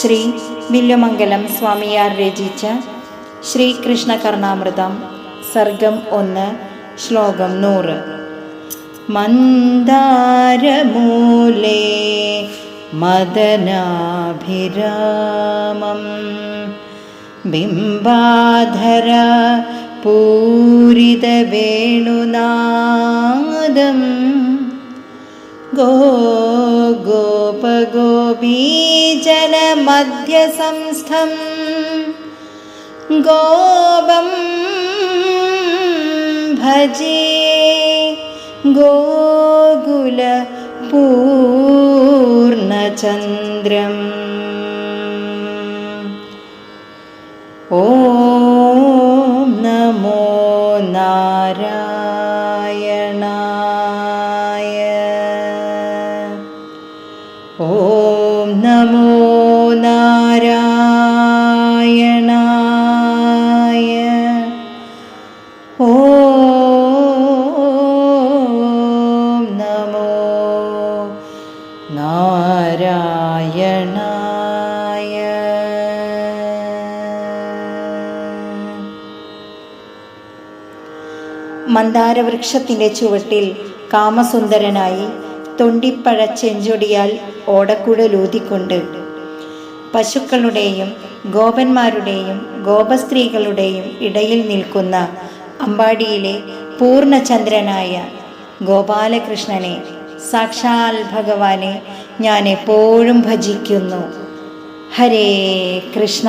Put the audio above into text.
ശ്രീ വില്ലുമംഗലം സ്വാമിയാർ രചിച്ച ശ്രീകൃഷ്ണ കർണാമൃതം സർഗം ഒന്ന് ശ്ലോകം നൂറ്. മന്ദാരമൂലേ മദനാഭിരാമം. ബിംബാധര പൂരിതവേണുനാദം ഗോ गोपगोपीजनमध्यसंस्थं गोपं भजे गोकुलपूर्णचन्द्रम्। ॐ नमो नारायणाय ഓം നമോ നാരായണായ ഓം നമോ നാരായണായ മന്ദാരവൃക്ഷത്തിന്റെ ചുവട്ടിൽ കാമസുന്ദരനായി തൊണ്ടിപ്പഴ ചെഞ്ചൊടിയാൽ ഓടക്കുഴലൂതിക്കൊണ്ട് പശുക്കളുടെയും ഗോപന്മാരുടെയും ഗോപസ്ത്രീകളുടെയും ഇടയിൽ നിൽക്കുന്ന അമ്പാടിയിലെ പൂർണചന്ദ്രനായ ഗോപാലകൃഷ്ണനെ സാക്ഷാൽ ഭഗവാനെ ഞാൻ എപ്പോഴും ഭജിക്കുന്നു. ഹരേ കൃഷ്ണ.